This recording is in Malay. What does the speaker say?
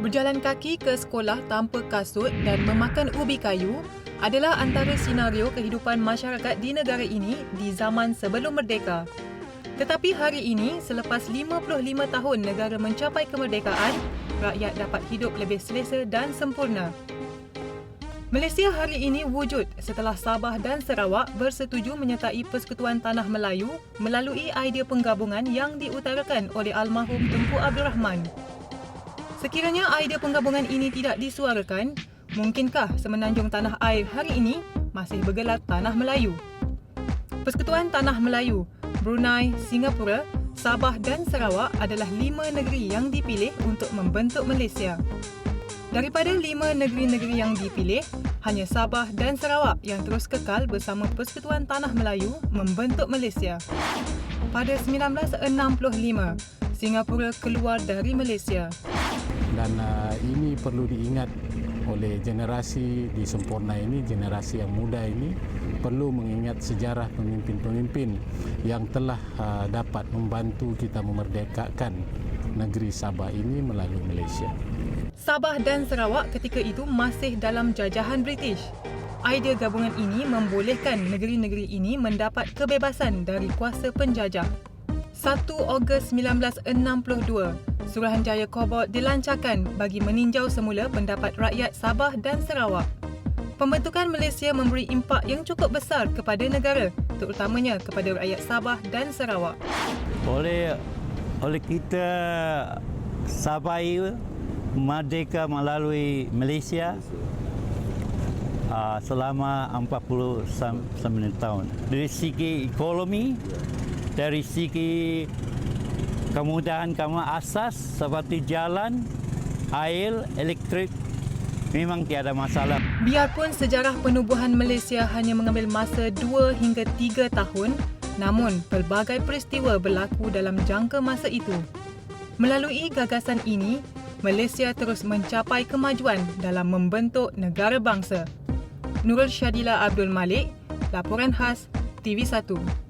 Berjalan kaki ke sekolah tanpa kasut dan memakan ubi kayu adalah antara senario kehidupan masyarakat di negara ini di zaman sebelum merdeka. Tetapi hari ini, selepas 55 tahun negara mencapai kemerdekaan, rakyat dapat hidup lebih selesa dan sempurna. Malaysia hari ini wujud setelah Sabah dan Sarawak bersetuju menyertai Persekutuan Tanah Melayu melalui idea penggabungan yang diutarakan oleh almarhum Tunku Abdul Rahman. Sekiranya idea penggabungan ini tidak disuarakan, mungkinkah semenanjung tanah air hari ini masih bergelar Tanah Melayu? Persekutuan Tanah Melayu, Brunei, Singapura, Sabah dan Sarawak adalah lima negeri yang dipilih untuk membentuk Malaysia. Daripada lima negeri-negeri yang dipilih, hanya Sabah dan Sarawak yang terus kekal bersama Persekutuan Tanah Melayu membentuk Malaysia. Pada 1965, Singapura keluar dari Malaysia dan uh, ini perlu diingat oleh generasi di Sempurna ini, generasi yang muda ini perlu mengingat sejarah pemimpin-pemimpin yang telah uh, dapat membantu kita memerdekakan negeri Sabah ini melalui Malaysia. Sabah dan Sarawak ketika itu masih dalam jajahan British. Idea gabungan ini membolehkan negeri-negeri ini mendapat kebebasan dari kuasa penjajah. 1 Ogos 1962, Suruhanjaya Kobot dilancarkan bagi meninjau semula pendapat rakyat Sabah dan Sarawak. Pembentukan Malaysia memberi impak yang cukup besar kepada negara, terutamanya kepada rakyat Sabah dan Sarawak. Oleh oleh kita Sabah merdeka melalui Malaysia uh, selama 49 tahun. Dari segi ekonomi, dari segi kemudahan kemudahan asas seperti jalan, air, elektrik memang tiada masalah. Biarpun sejarah penubuhan Malaysia hanya mengambil masa 2 hingga 3 tahun, namun pelbagai peristiwa berlaku dalam jangka masa itu. Melalui gagasan ini, Malaysia terus mencapai kemajuan dalam membentuk negara bangsa. Nurul Syadila Abdul Malik, laporan khas TV1.